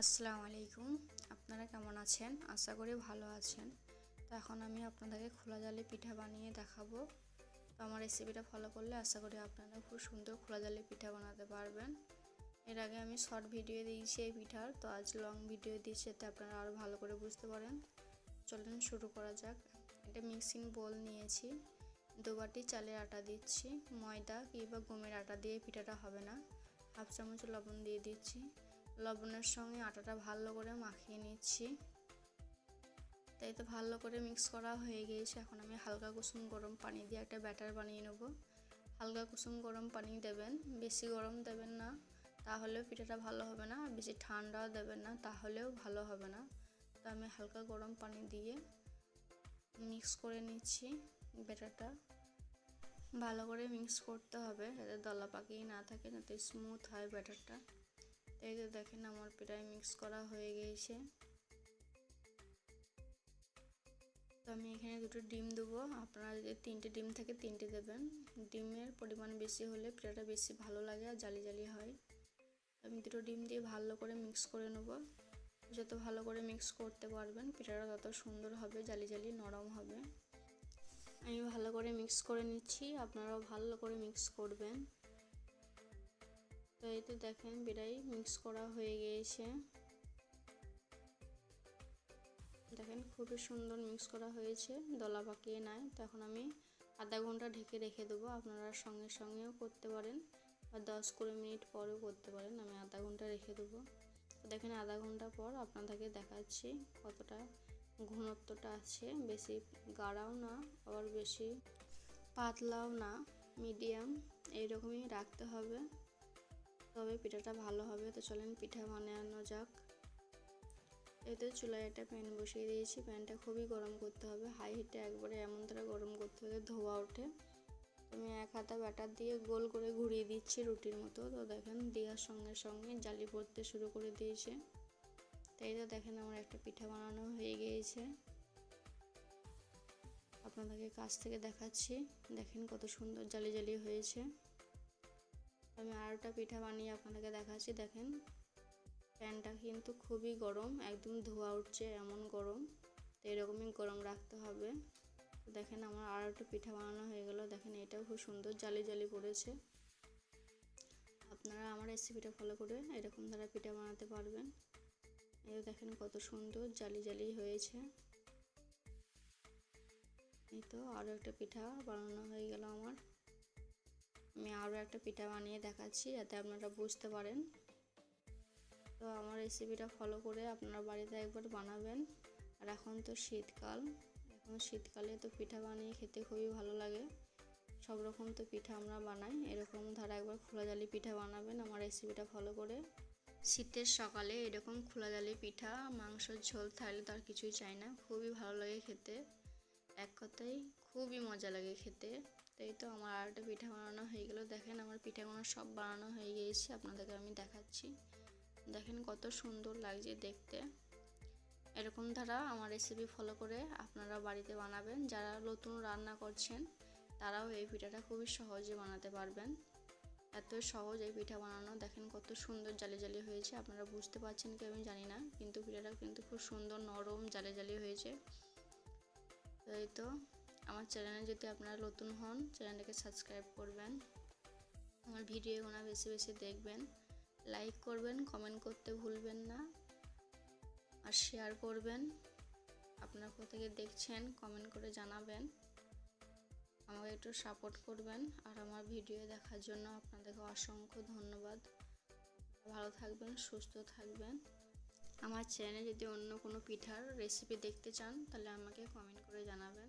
আসসালামু আলাইকুম। আপনারা কেমন আছেন? আশা করি ভালো আছেন। তো এখন আমি আপনাদেরকে খোলা জালি পিঠা বানিয়ে দেখাবো। তো আমার রেসিপিটা ফলো করলে আশা করি আপনারা খুব সুন্দর খোলা জালি পিঠা বানাতে পারবেন। এর আগে আমি শর্ট ভিডিও দিয়েছি এই পিঠার। তো আজ লং ভিডিও দিয়েছি যাতে আপনারা আরও ভালো করে বুঝতে পারেন। চলুন শুরু করা যাক। এটা মিক্সিং বোল নিয়েছি। দুবাটি চালের আটা দিচ্ছি। ময়দা কিংবা গমের আটা দিয়ে পিঠাটা হবে না। হাফ চামচ লবণ দিয়ে দিচ্ছি। লবণের সঙ্গে আটাটা ভালো করে মাখিয়ে নিচ্ছি। তাই তো ভালো করে মিক্স করা হয়ে গিয়েছে। এখন আমি হালকা কুসুম গরম পানি দিয়ে একটা ব্যাটার বানিয়ে নেব। হালকা কুসুম গরম পানি দেবেন। বেশি গরম দেবেন না তাহলেও পিঠাটা ভালো হবে না। বেশি ঠান্ডাও দেবেন না, তাহলেও ভালো হবে না। তো আমি হালকা গরম পানি দিয়ে মিক্স করে নিচ্ছি ব্যাটারটা ভালো করে মিক্স করতে হবে যাতে দলা পাকিয়ে না থাকে, যাতে স্মুথ হয় ব্যাটারটা এই যে দেখেন আমার প্রায় মিক্স করা হয়ে গিয়েছে। তো আমি এখানে দুটো ডিম দেবো। আপনারা যদি তিনটে ডিম থাকে তিনটে দেবেন। ডিমের পরিমাণ বেশি হলে পিঠাটা বেশি ভালো লাগে আর জালি জালি হয়। আমি দুটো ডিম দিয়ে ভালো করে মিক্স করে নেব। যত ভালো করে মিক্স করতে পারবেন পিঠাটা তত সুন্দর হবে, জালি জালি নরম হবে। আমি ভালো করে মিক্স করে নিচ্ছি। আপনারাও ভালো করে মিক্স করবেন। তো এই তো দেখেন বিড়াই মিক্স করা হয়ে গিয়েছে। দেখেন খুবই সুন্দর মিক্স করা হয়েছে, দলা পাকিয়ে নাই। তখন আমি আধা ঘণ্টা ঢেকে রেখে দেবো, আপনারা সঙ্গে সঙ্গেও করতে পারেন বা দশ কুড়ি মিনিট পরেও করতে পারেন, আমি আধা ঘণ্টা রেখে দেবো। তো দেখেন আধা ঘণ্টা পর আপনাদেরকে দেখাচ্ছি কতটা ঘনত্বটা আছে, বেশি গাঢ়াও না, আবার বেশি পাতলাও না, মিডিয়াম, এইরকমই রাখতে হবে। তবে পিঠাটা ভালো হবে, তো চলেন পিঠা বানানো যাক। এতে চুলায় একটা প্যান বসিয়ে দিয়েছি, প্যানটা খুবই গরম করতে হবে, হাই হিটে একবারে এমন তারা গরম করতে হবে ধোয়া ওঠে। আমি এক হাতা ব্যাটার দিয়ে গোল করে ঘুরিয়ে দিচ্ছি রুটির মতো, তো দেখেন দেওয়ার সঙ্গে সঙ্গে জালি পড়তে শুরু করে দিয়েছে। তাই তো দেখেন আমার একটা পিঠা বানানো হয়ে গিয়েছে। আপনাদেরকে কাছ থেকে দেখাচ্ছি, দেখেন কত সুন্দর জালি জালি হয়েছে। আমি আরেকটা পিঠা বানিয়ে আপনাদেরকে দেখাচ্ছি, দেখেন। প্যানটা কিন্তু খুবই গরম, একদম ধোয়া উঠছে এমন গরম, তো এরকমই গরম রাখতে হবে। দেখেন আমার আর একটা পিঠা বানানো হয়ে গেল, দেখেন এটাও খুব সুন্দর জালি জালি পড়েছে। আপনারা আমার রেসিপিটা ফলো করে এরকম ধারা পিঠা বানাতে পারবেন। এই দেখেন কত সুন্দর জালি জালি হয়েছে। এই তো আরও একটা পিঠা বানানো হয়ে গেল আমার। আমি আরও একটা পিঠা বানিয়ে দেখাচ্ছি যাতে আপনারা বুঝতে পারেন। তো আমার রেসিপিটা ফলো করে আপনারা বাড়িতে একবার বানাবেন। আর এখন তো শীতকাল, এখন শীতকালে তো পিঠা বানিয়ে খেতে খুবই ভালো লাগে। সব রকম তো পিঠা আমরা বানাই, এরকম ধারা একবার খোলা জালি পিঠা বানাবেন আমার রেসিপিটা ফলো করে। শীতের সকালে এরকম খোলা জালি পিঠা, মাংসর ঝোল থাকলে তো আর কিছুই চাই না, খুবই ভালো লাগে খেতে। এক কথাই খুবই মজা লাগে খেতে। তাই তো আমার আরেকটা পিঠা বানানো হয়ে গেল। দেখেন আমার পিঠাগুলো সব বানানো হয়ে গিয়েছে, আপনাদেরকে আমি দেখাচ্ছি। দেখেন কত সুন্দর লাগছে দেখতে। এরকম ধারা আমার রেসিপি ফলো করে আপনারা বাড়িতে বানাবেন। যারা নতুন রান্না করছেন, তারাও এই পিঠাটা খুবই সহজে বানাতে পারবেন। এত সহজ এই পিঠা বানানো। দেখেন কত সুন্দর জালি জালি হয়েছে। আপনারা বুঝতে পারছেন কি আমি জানি না, কিন্তু পিঠাটা কিন্তু খুব সুন্দর নরম জালি জালি হয়েছে। এই তো আমার চ্যানেলে যদি আপনারা নতুন হন চ্যানেলটাকে সাবস্ক্রাইব করবেন। আমার ভিডিওগুলো বেশি বেশি দেখবেন। লাইক করবেন কমেন্ট করতে ভুলবেন না। আর শেয়ার করবেন। আপনারা কোথেকে দেখছেন কমেন্ট করে জানাবেন। আমাকে একটু সাপোর্ট করবেন। আর আমার ভিডিও দেখার জন্য আপনাদেরকে অসংখ্য ধন্যবাদ। ভালো থাকবেন, সুস্থ থাকবেন। আমার চ্যানেলে যদি অন্য কোনো পিঠার রেসিপি দেখতে চান, তাহলে আমাকে কমেন্ট করে জানাবেন।